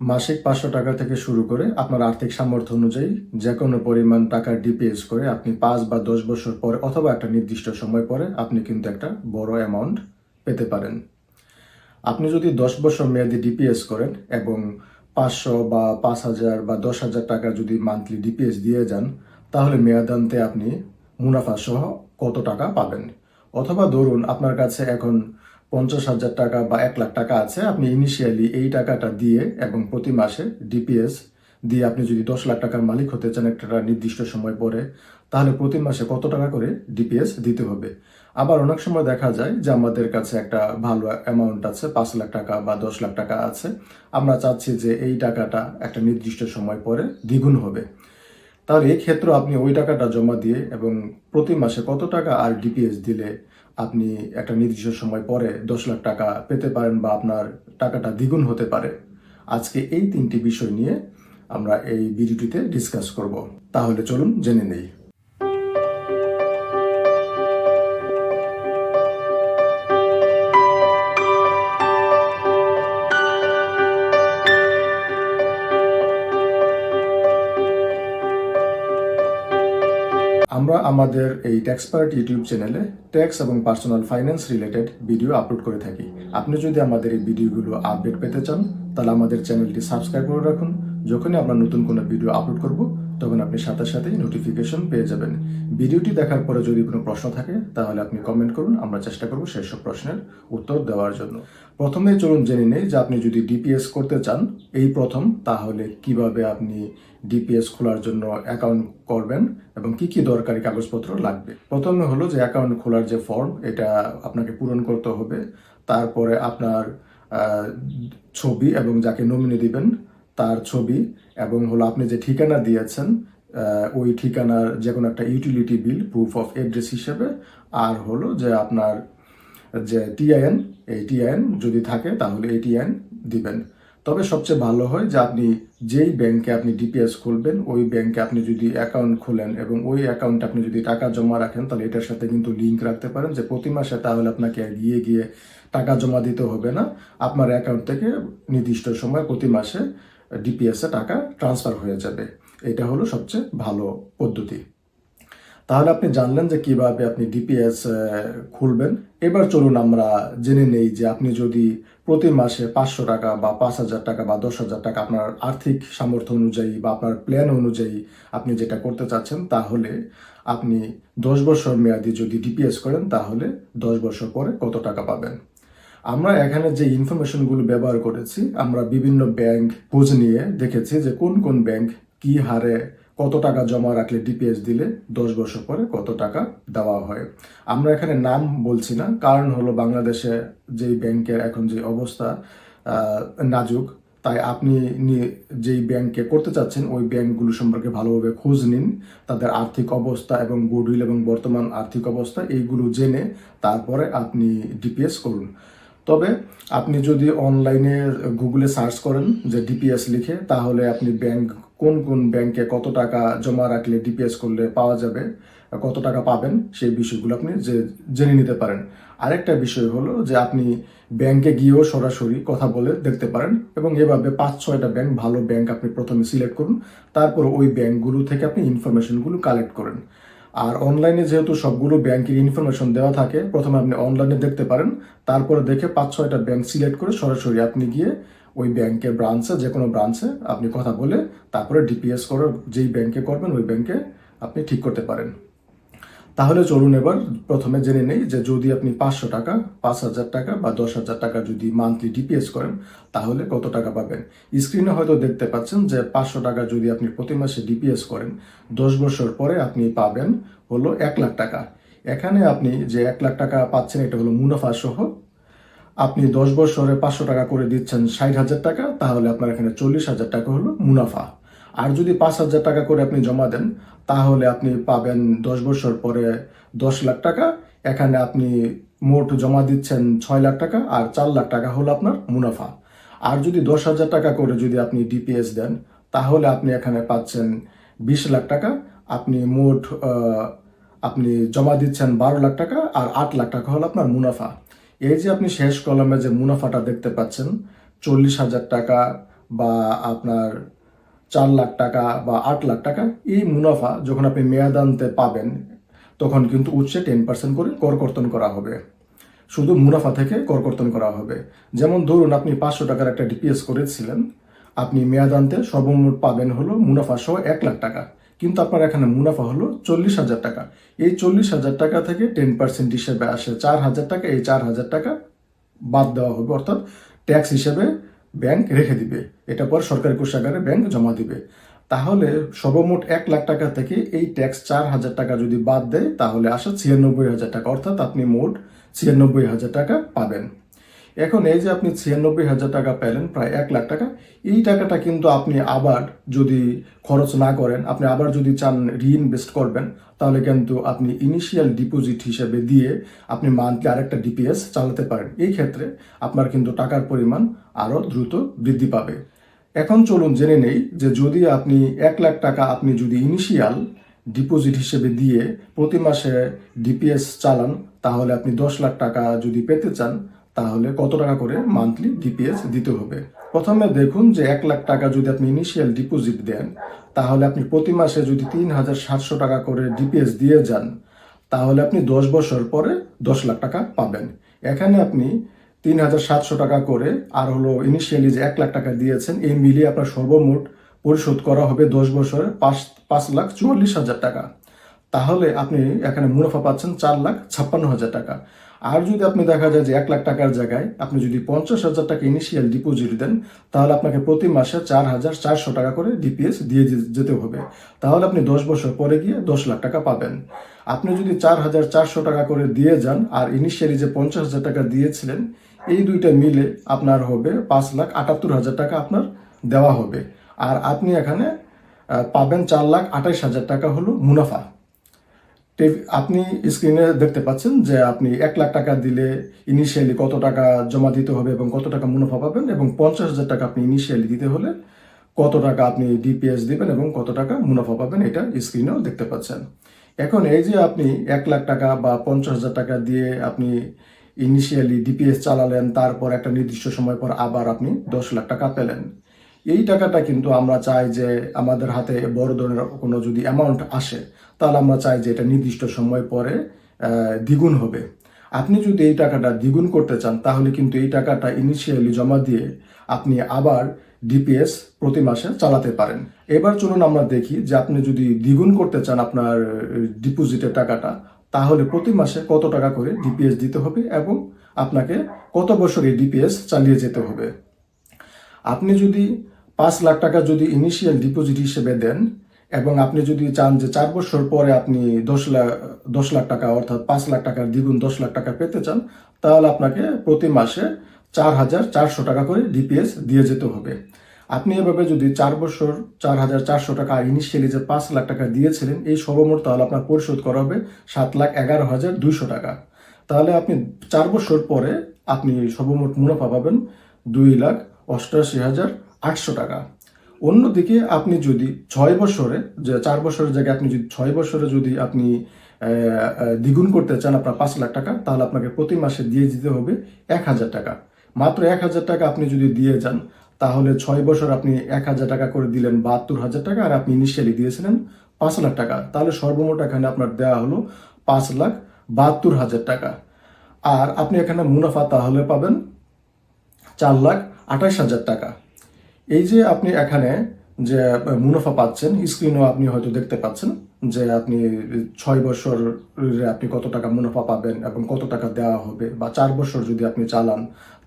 মাসিক পাঁচশো টাকা থেকে শুরু করে আপনার আর্থিক সামর্থ্য অনুযায়ী যে কোনো পরিমাণ টাকার ডিপিএস করে আপনি পাঁচ বা দশ বছর পরে অথবা একটা নির্দিষ্ট সময় পরে আপনি কিন্তু একটা বড় অ্যামাউন্ট পেতে পারেন। আপনি যদি দশ বছর মেয়াদি ডিপিএস করেন এবং পাঁচশো বা পাঁচ হাজার বা দশ হাজার টাকা যদি মান্থলি ডিপিএস দিয়ে যান, তাহলে মেয়াদান্তে আপনি মুনাফা সহ কত টাকা পাবেন? অথবা ধরুন আপনার কাছে এখন পঞ্চাশ হাজার টাকা বা এক লাখ টাকা আছে, আপনি ইনিশিয়ালি এই টাকাটা দিয়ে এবং প্রতি মাসে ডিপিএস দিয়ে আপনি যদি দশ লাখ টাকার মালিক হতে চান একটা নির্দিষ্ট সময় পরে, তাহলে প্রতি মাসে কত টাকা করে ডিপিএস দিতে হবে? আবার অনেক সময় দেখা যায় যে আমাদের কাছে একটা ভালো অ্যামাউন্ট আছে, পাঁচ লাখ টাকা বা দশ লাখ টাকা আছে, আমরা চাচ্ছি যে এই টাকাটা একটা নির্দিষ্ট সময় পরে দ্বিগুণ হবে। তাহলে এই ক্ষেত্রে আপনি ওই টাকাটা জমা দিয়ে এবং প্রতি মাসে কত টাকা আর ডিপিএস দিলে আপনি একটা নির্দিষ্ট সময় পরে দশ লাখ টাকা পেতে পারেন বা আপনার টাকাটা দ্বিগুণ হতে পারে। আজকে এই তিনটি বিষয় নিয়ে আমরা এই ভিডিওটিতে ডিসকাস করব। তাহলে চলুন জেনে নেই। আমরা আমাদের এই ট্যাক্সপার্ট ইউটিউব চ্যানেলে ট্যাক্স এবং personal finance related video upload করে থাকি। আপনি যদি আমাদের এই ভিডিওগুলো আপডেট পেতে চান, তাহলে আমাদের চ্যানেলটি সাবস্ক্রাইব করে রাখুন। যখনই আমরা নতুন কোনো ভিডিও আপলোড করব তখন আপনি সাথে সাথেই নোটিফিকেশন পেয়ে যাবেন। ভিডিওটি দেখার পরে যদি কোনো প্রশ্ন থাকে, তাহলে আপনি কমেন্ট করুন, আমরা চেষ্টা করব সেই সব প্রশ্নের উত্তর দেওয়ার জন্য। প্রথমে চলুন জেনে নেই যে আপনি যদি ডিপিএস করতে চান, এই প্রথম, তাহলে কীভাবে আপনি ডিপিএস খোলার জন্য অ্যাকাউন্ট করবেন এবং কি কি দরকারি কাগজপত্র লাগবে? প্রথমে হলো যে অ্যাকাউন্ট খোলার যে ফর্ম এটা আপনাকে পূরণ করতে হবে। তারপরে আপনার ছবি এবং যাকে নমিনি দিবেন তার ছবি এবং হলো আপনি যে ঠিকানা দিয়েছেন ওই ঠিকানার যে কোনো একটা utility bill proof of address হিসেবে, আর হলো যে আপনার যে টিআইএন এই টিআইএন যদি থাকে তাহলে এই টিআইএন দিবেন। তবে সবচেয়ে ভালো হয় যে আপনি যেই ব্যাংকে আপনি ডিপিএস খুলবেন, ওই ব্যাংকে আপনি যদি অ্যাকাউন্ট খোলেন এবং ওই অ্যাকাউন্টে আপনি যদি টাকা জমা রাখেন, তাহলে এটার সাথে কিন্তু লিঙ্ক রাখতে পারেন যে প্রতি মাসে তাহলে আপনাকে গিয়ে গিয়ে টাকা জমা দিতে হবে না। আপনার অ্যাকাউন্ট থেকে নির্দিষ্ট সময় প্রতি মাসে ডিপিএস টাকা ট্রান্সফার হয়ে যাবে। এটা হলো সবচেয়ে ভালো পদ্ধতি। তাহলে আপনি জানলেন যে কীভাবে আপনি ডিপিএস খুলবেন। এবার চলুন আমরা জেনে নেই যে আপনি যদি প্রতি মাসে পাঁচশো টাকা বা পাঁচ হাজার টাকা বা দশ হাজার টাকা আপনার আর্থিক সামর্থ্য অনুযায়ী বা আপনার প্ল্যান অনুযায়ী আপনি যেটা করতে চাচ্ছেন, তাহলে আপনি দশ বছর মেয়াদি যদি ডিপিএস করেন, তাহলে দশ বছর পরে কত টাকা পাবেন? আমরা এখানে যে ইনফরমেশনগুলো ব্যবহার করেছি, আমরা বিভিন্ন ব্যাংক খোঁজ নিয়ে দেখেছি যে কোন কোন ব্যাংক কি হারে কত টাকা জমা রাখলে ডিপিএস দিলে দশ বছর পরে কত টাকা দেওয়া হয়। আমরা এখানে নাম বলছি না, কারণ হলো বাংলাদেশে যেই ব্যাংকের এখন যে অবস্থা নাজুক, তাই আপনি যেই ব্যাংকে করতে চাচ্ছেন, ওই ব্যাংকগুলো সম্পর্কে ভালোভাবে খোঁজ নিন। তাদের আর্থিক অবস্থা এবং গুডউইল এবং বর্তমান আর্থিক অবস্থা, এইগুলো জেনে তারপরে আপনি ডিপিএস করুন। তবে আপনি যদি অনলাইনে গুগলে সার্চ করেন যে ডিপিএস লিখে, তাহলে আপনি ব্যাংক, কোন কোন ব্যাংকে কত টাকা জমা রাখলে ডিপিএস করলে পাওয়া যাবে, কত টাকা পাবেন, সেই বিষয়গুলো আপনি যে, জেনে নিতে পারেন। আরেকটা বিষয় হলো যে আপনি ব্যাংকে গিয়েও সরাসরি কথা বলে দেখতে পারেন এবং এভাবে পাঁচ, ছয়টা ব্যাংক, ভালো ব্যাংক আপনি প্রথমে সিলেক্ট করুন, তারপর ওই ব্যাংকগুলো থেকে আপনি ইনফরমেশনগুলো কালেক্ট করেন। আর অনলাইনে যেহেতু সবগুলো ব্যাংকের ইনফরমেশন দেওয়া থাকে, প্রথমে আপনি অনলাইনে দেখতে পারেন, তারপরে দেখে পাঁচ, ছয়টা ব্যাংক সিলেক্ট করে সরাসরি আপনি গিয়ে ওই ব্যাংকের ব্রাঞ্চে যে কোনো ব্রাঞ্চে আপনি কথা বলে তারপরে ডিপিএস করে যেই ব্যাংকে করবেন, ওই ব্যাংকে আপনি ঠিক করতে পারেন। তাহলে চলুন এবার প্রথমে জেনে নেই যে যদি আপনি পাঁচশো টাকা, পাঁচ হাজার টাকা বা দশ হাজার টাকা যদি মান্থলি ডিপিএস করেন, তাহলে কত টাকা পাবেন? স্ক্রিনে হয়তো দেখতে পাচ্ছেন যে পাঁচশো টাকা যদি আপনি প্রতি মাসে ডিপিএস করেন, দশ বছর পরে আপনি পাবেন হলো এক লাখ টাকা। এখানে আপনি যে এক লাখ টাকা পাচ্ছেন, এটা হলো মুনাফা সহ। আপনি দশ বছরে পাঁচশো টাকা করে দিচ্ছেন ষাট হাজার টাকা, তাহলে আপনার এখানে চল্লিশ হাজার টাকা হলো মুনাফা। আর যদি পাঁচ হাজার টাকা করে আপনি জমা দেন, তাহলে আপনি পাবেন দশ বছর পরে দশ লাখ টাকা। এখানে আপনি মোট জমা দিচ্ছেন ছয় লাখ টাকা আর চার লাখ টাকা হলো আপনার মুনাফা। আর যদি দশ হাজার টাকা করে যদি আপনি ডিপিএস দেন, তাহলে আপনি এখানে পাচ্ছেন বিশ লাখ টাকা। আপনি মোট আপনি জমা দিচ্ছেন বারো লাখ টাকা আর আট লাখ টাকা হলো আপনার মুনাফা। এই যে আপনি শেষ কলমে যে মুনাফাটা দেখতে পাচ্ছেন, চল্লিশ হাজার টাকা বা আপনার চার লাখ টাকা বা আট লাখ টাকা এই মুনাফা যখন আপনি মেয়াদান্তে পাবেন, তখন কিন্তু উৎসে টেন পার্সেন্ট করে কর কর্তন করা হবে। শুধু মুনাফা থেকে কর কর্তন করা হবে। যেমন ধরুন, আপনি পাঁচশো টাকার একটা ডিপিএস করেছিলেন, আপনি মেয়াদান্তে সর্বমোট পাবেন হলো মুনাফা সহ এক লাখ টাকা। কিন্তু আপনার এখানে মুনাফা হলো চল্লিশ হাজার টাকা। এই চল্লিশ হাজার টাকা থেকে টেন পার্সেন্ট হিসেবে আসে চার হাজার টাকা। এই চার হাজার টাকা বাদ দেওয়া হবে, অর্থাৎ ট্যাক্স হিসেবে ব্যাংক রেখে দিবে, এটা পর সরকারি কোষাগারে ব্যাংক জমা দিবে। তাহলে সর্বমোট এক লাখ টাকা থেকে এই ট্যাক্স চার হাজার টাকা যদি বাদ দেয়, তাহলে আসা ছিয়ানব্বই হাজার টাকা, অর্থাৎ আপনি মোট ছিয়ানব্বই হাজার টাকা পাবেন। এখন এই যে আপনি ছিয়ানব্বই হাজার টাকা পেলেন, প্রায় এক লাখ টাকা, এই টাকাটা কিন্তু আপনি আবার যদি খরচ না করেন, আপনি আবার যদি চান রিইনভেস্ট করবেন, তাহলে কিন্তু আপনি ইনিশিয়াল ডিপোজিট হিসেবে দিয়ে আপনি মান্থলি আরেকটা ডিপিএস চালাতে পারেন। এই ক্ষেত্রে আপনার কিন্তু টাকার পরিমাণ আরও দ্রুত বৃদ্ধি পাবে। এখন চলুন জেনে নেই যে যদি আপনি এক লাখ টাকা আপনি যদি ইনিশিয়াল ডিপোজিট হিসেবে দিয়ে প্রতি মাসে ডিপিএস চালান, তাহলে আপনি দশ লাখ টাকা যদি পেতে চান তাহলে কত টাকা করে মান্থলি ডিপিএস দিতে হবে? প্রথমে দেখুন যে এক লাখ টাকা যদি আপনি ইনিশিয়াল ডিপোজিট দেন, তাহলে আপনি প্রতি মাসে যদি তিন হাজার সাতশো টাকা করে ডিপিএস দিয়ে যান, তাহলে আপনি দশ বছর পরে দশ লাখ টাকা পাবেন। এখানে আপনি তিন হাজার সাতশো টাকা করে আর হলো ইনিশিয়ালি যে এক লাখ টাকা দিয়েছেন, এই মিলিয়ে আপনার সর্বমোট পরিশোধ করা হবে দশ বছরে পাঁচ পাঁচ লাখ চুয়াল্লিশ হাজার টাকা। তাহলে আপনি এখানে মুনাফা পাচ্ছেন চার লাখ ছাপ্পান্ন হাজার টাকা। আর যদি আপনি দেখা যায় যে এক লাখ টাকার জায়গায় আপনি যদি পঞ্চাশ হাজার টাকা ইনিশিয়াল ডিপোজিট দেন, তাহলে আপনাকে প্রতি মাসে চার হাজার চারশো টাকা করে ডিপিএস দিয়ে যেতে হবে। তাহলে আপনি দশ বছর পরে গিয়ে দশ লাখ টাকা পাবেন। আপনি যদি চার হাজার চারশো টাকা করে দিয়ে যান আর ইনিশিয়ালি যে পঞ্চাশ হাজার টাকা দিয়েছিলেন, এই দুইটা মিলে আপনার হবে পাঁচ লাখ আটাত্তর হাজার টাকা আপনার দেওয়া হবে। আর আপনি এখানে পাবেন চার লাখ আঠাইশ হাজার টাকা হলো মুনাফা। আপনি স্ক্রিনে দেখতে পাচ্ছেন যে আপনি এক লাখ টাকা দিলে ইনিশিয়ালি কত টাকা জমা দিতে হবে এবং কত টাকা মুনাফা পাবেন এবং পঞ্চাশ হাজার টাকা আপনি ইনিশিয়ালি দিতে হলে কত টাকা আপনি ডিপিএস দিবেন এবং কত টাকা মুনাফা পাবেন এটা স্ক্রিনেও দেখতে পাচ্ছেন। এখন এই যে আপনি এক লাখ টাকা বা পঞ্চাশ হাজার টাকা দিয়ে আপনি ইনিশিয়ালি ডিপিএস চালালেন, তারপর একটা নির্দিষ্ট সময় পর আবার আপনি দশ লাখ টাকা পেলেন। এই টাকাটা কিন্তু আমরা চাই যে আমাদের হাতে বড় ধরনের কোনো যদি অ্যামাউন্ট আসে, তাহলে আমরা চাই যে এটা নির্দিষ্ট সময় পরে দ্বিগুণ হবে। আপনি যদি এই টাকাটা দ্বিগুণ করতে চান, তাহলে কিন্তু এই টাকাটা ইনিশিয়ালি জমা দিয়ে আপনি আবার ডিপিএস প্রতি মাসে চালাতে পারেন। এবার চলুন আমরা দেখি যে আপনি যদি দ্বিগুণ করতে চান আপনার ডিপোজিটের টাকাটা, তাহলে প্রতি মাসে কত টাকা করে ডিপিএস দিতে হবে এবং আপনাকে কত বছর এই ডিপিএস চালিয়ে যেতে হবে? আপনি যদি পাঁচ লাখ টাকা যদি ইনিশিয়াল ডিপোজিট হিসেবে দেন এবং আপনি যদি চান যে চার বছর পরে আপনি দশ লাখ দশ লাখ টাকা অর্থাৎ পাঁচ লাখ টাকার দ্বিগুণ দশ লাখ টাকা পেতে চান, তাহলে আপনাকে প্রতি মাসে চার হাজার চারশো টাকা করে ডিপিএস দিয়ে যেতে হবে। আপনি এভাবে যদি চার বছর চার হাজার চারশো টাকা ইনিশিয়ালি যে পাঁচ লাখ টাকা দিয়েছিলেন, এই সর্বমোট তাহলে আপনার পরিশোধ করা হবে সাত লাখ এগারো হাজার দুইশো টাকা। তাহলে আপনি চার বছর পরে আপনি সর্বমোট মুনাফা পাবেন দুই লাখ অষ্টাশি হাজার আটশো টাকা। অন্যদিকে আপনি যদি ছয় বছরে, যে চার বছরের জায়গায় আপনি যদি ছয় বছরে যদি আপনি দ্বিগুণ করতে চান আপনার পাঁচ লাখ টাকা, তাহলে আপনাকে প্রতি মাসে দিয়ে দিতে হবে এক হাজার টাকা। মাত্র এক হাজার টাকা আপনি যদি দিয়ে যান, তাহলে ছয় বছর আপনি এক হাজার টাকা করে দিলেন বাহাত্তর হাজার টাকা, আর আপনি ইনিশিয়ালি দিয়েছিলেন পাঁচ লাখ টাকা। তাহলে সর্বমোট এখানে আপনার দেওয়া হলো পাঁচ লাখ বাহাত্তর হাজার টাকা। আর আপনি এখানে মুনাফা তাহলে পাবেন চার লাখ আঠাশ হাজার টাকা। এই যে আপনি এখানে যে মুনাফা পাচ্ছেন স্ক্রিনেও আপনি হয়তো দেখতে পাচ্ছেন যে আপনি ছয় বছর আপনি কত টাকা মুনাফা পাবেন এবং কত টাকা দেওয়া হবে বা চার বছর যদি আপনি চালান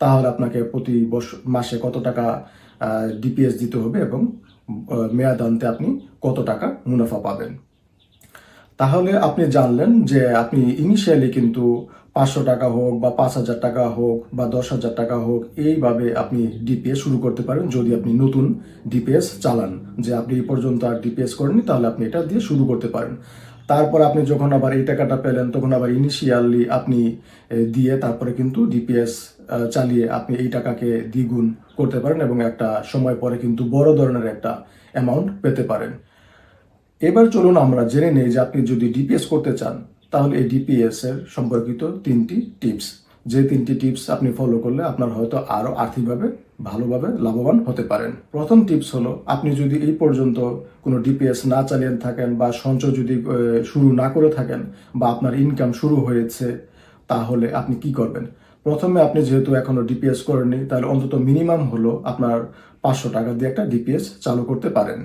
তাহলে আপনাকে প্রতি বছর মাসে কত টাকা ডিপিএস দিতে হবে এবং আহ, মেয়াদান্তে আপনি কত টাকা মুনাফা পাবেন। তাহলে আপনি জানলেন যে আপনি ইনিশিয়ালি কিন্তু পাঁচশো টাকা হোক বা পাঁচ হাজার টাকা হোক বা দশ হাজার টাকা হোক, এইভাবে আপনি ডিপিএস শুরু করতে পারেন যদি আপনি নতুন ডিপিএস চালান। যে আপনি এই পর্যন্ত আর ডিপিএস করেননি, তাহলে আপনি এটা দিয়ে শুরু করতে পারেন। তারপর আপনি যখন আবার এই টাকাটা পেলেন, তখন আবার ইনিশিয়ালি আপনি দিয়ে তারপরে কিন্তু ডিপিএস চালিয়ে আপনি এই টাকাকে দ্বিগুণ করতে পারেন এবং একটা সময় পরে কিন্তু বড় ধরনের একটা অ্যামাউন্ট পেতে পারেন। এবার চলুন আমরা জেনে নেই যে আপনি যদি ডিপিএস করতে চান তাহলে এই ডিপিএস এর সম্পর্কিত তিনটি টিপস। যে তিনটি টিপস আপনি ফলো করলে আপনার হয়তো আরও আর্থিকভাবে, ভালোভাবে লাভবান হতে পারেন। প্রথম টিপস হলো, আপনি যদি এই পর্যন্ত কোনো ডিপিএস না চালিয়ে থাকেন বা সঞ্চয় যদি শুরু না করে থাকেন বা আপনার ইনকাম শুরু হয়েছে, তাহলে আপনি কি করবেন? প্রথমে আপনি যেহেতু এখনও ডিপিএস করেননি, তাহলে অন্তত মিনিমাম হলো আপনার পাঁচশো টাকা দিয়ে একটা ডিপিএস চালু করতে পারেন।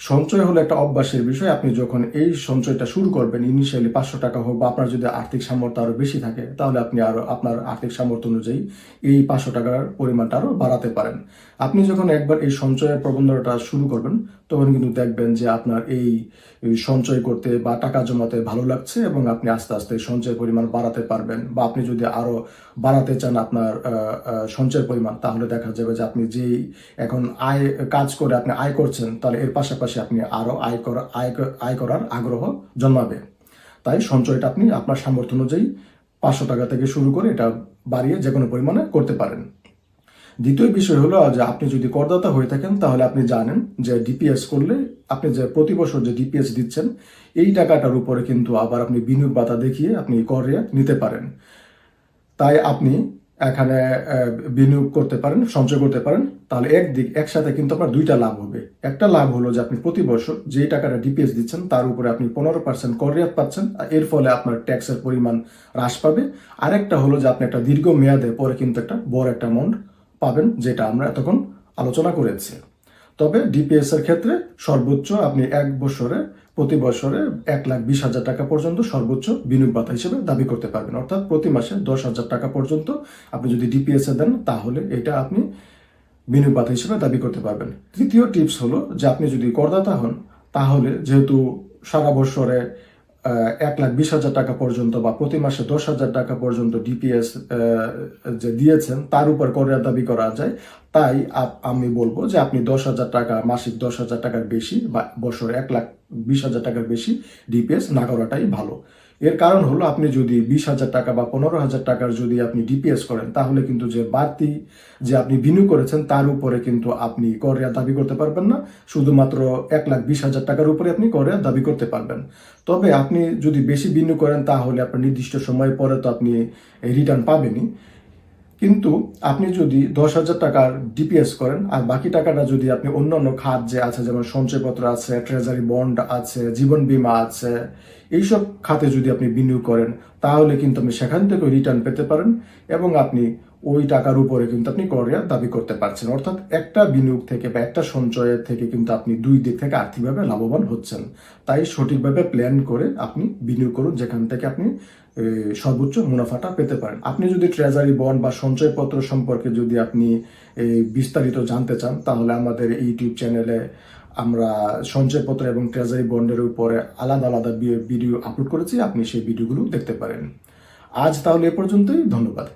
সঞ্চয় হলো একটা অভ্যাসের বিষয়। আপনি যখন এই সঞ্চয়টা শুরু করবেন ইনিশিয়ালি পাঁচশো টাকা হোক বা আপনার যদি আর্থিক সামর্থ্য আরও বেশি থাকে, তাহলে আপনি আরও আপনার আর্থিক সামর্থ্য অনুযায়ী এই পাঁচশো টাকার পরিমাণটা আরও বাড়াতে পারেন। আপনি যখন একবার এই সঞ্চয়ের প্রবন্ধটা শুরু করবেন, তখন কিন্তু দেখবেন যে আপনার এই সঞ্চয় করতে বা টাকা জমাতে ভালো লাগছে এবং আপনি আস্তে আস্তে সঞ্চয়ের পরিমাণ বাড়াতে পারবেন। বা আপনি যদি আরও বাড়াতে চান আপনার সঞ্চয়ের পরিমাণ, তাহলে দেখা যাবে যে আপনি যেই এখন আয়, কাজ করে আপনি আয় করছেন, তাহলে এর পাশাপাশি আপনি আরও আয় করা, আয় আয় করার আগ্রহ জন্মাবে। তাই সঞ্চয়টা আপনি আপনার সামর্থ্য অনুযায়ী পাঁচশো টাকা থেকে শুরু করে এটা বাড়িয়ে যে কোনো পরিমাণে করতে পারেন। দ্বিতীয় বিষয় হলো যে আপনি যদি করদাতা হয়ে থাকেন, তাহলে আপনি জানেন যে ডিপিএস করলে আপনি যে প্রতি বছর যে ডিপিএস দিচ্ছেন, এই টাকাটার উপরে কিন্তু আবার আপনি বিনিয়োগ বাতা দেখিয়ে আপনি করে নিতে পারেন। তাই আপনি এখানে বিনিয়োগ করতে পারেন, সঞ্চয় করতে পারেন, তাহলে একদিক, একসাথে কিন্তু আপনার দুইটা লাভ হবে। একটা লাভ হলো যে আপনি প্রতি বছর যে টাকাটা ডিপিএস দিচ্ছেন, তার উপরে আপনি পনেরো পার্সেন্ট কর রেয়াত পাচ্ছেন, আর এর ফলে আপনার ট্যাক্সের পরিমাণ হ্রাস পাবে। আরেকটা হলো যে আপনি একটা দীর্ঘ মেয়াদে পরে কিন্তু একটা বড় একটা অ্যামাউন্ট পাবেন, যেটা আমরা এতক্ষণ আলোচনা করেছি। তবে ডিপিএস এর ক্ষেত্রে সর্বোচ্চ আপনি এক বছরে, প্রতি বছরে এক লাখ বিশ হাজার টাকা পর্যন্ত সর্বোচ্চ বিনিয়োগ ভাতা হিসেবে দাবি করতে পারবেন। অর্থাৎ প্রতি মাসে দশ হাজার টাকা পর্যন্ত আপনি যদি ডিপিএস এ দেন, তাহলে এটা আপনি বিনিয়োগ ভাতা হিসেবে দাবি করতে পারবেন। তৃতীয় টিপস হলো যে আপনি যদি করদাতা হন, তাহলে যেহেতু সারা বছরে এক লাখ বিশ হাজার টাকা পর্যন্ত বা প্রতি মাসে দশ হাজার টাকা পর্যন্ত ডিপিএস যে দিয়েছেন, তার উপর করের দাবি করা যায়। তাই আমি বলব যে আপনি দশ হাজার টাকা, মাসিক দশ হাজার টাকার বেশি বা বছর এক লাখ বিশ হাজার টাকার বেশি ডিপিএস না করাটাই ভালো। এর কারণ হলো আপনি যদি বিশ হাজার টাকা বা পনেরো হাজার টাকার যদি আপনি ডিপিএস করেন, তাহলে কিন্তু যে বাড়তি যে আপনি বিনিয়োগ করেছেন, তার উপরে কিন্তু আপনি কর দাবি করতে পারবেন না। শুধুমাত্র এক লাখ বিশ হাজার টাকার উপরে আপনি কর দাবি করতে পারবেন। তবে আপনি যদি বেশি বিনিয়োগ করেন, তাহলে আপনার নির্দিষ্ট সময় পরে তো আপনি রিটার্ন পাবেনই। কিন্তু আপনি যদি দশ হাজার টাকার ডিপিএস করেন, আর বাকি টাকাটা যদি আপনি অন্যান্য খাত যে আছে, যেমন সঞ্চয়পত্র আছে ট্রেজারি বন্ড আছে, জীবন বিমা আছে, এইসব খাতে যদি আপনি বিনিয়োগ করেন, তাহলে কিন্তু আপনি সেখান থেকে রিটার্ন পেতে পারেন এবং আপনি ওই টাকার উপরে কিন্তু আপনি করিয়া দাবি করতে পারছেন। অর্থাৎ একটা বিনিয়োগ থেকে বা একটা সঞ্চয়ের থেকে কিন্তু আপনি দুই দিক থেকে আর্থিকভাবে লাভবান হচ্ছেন। তাই সঠিকভাবে প্ল্যান করে আপনি বিনিয়োগ করুন, যেখান থেকে আপনি সর্বোচ্চ মুনাফাটা পেতে পারেন। আপনি যদি ট্রেজারি বন্ড বা সঞ্চয়পত্র সম্পর্কে যদি আপনি বিস্তারিত জানতে চান, তাহলে আমাদের ইউটিউব চ্যানেলে আমরা সঞ্চয়পত্র এবং ট্রেজারি বন্ডের উপরে আলাদা আলাদা ভিডিও আপলোড করেছি, আপনি সেই ভিডিওগুলো দেখতে পারেন। আজ তাহলে এ পর্যন্তই, ধন্যবাদ।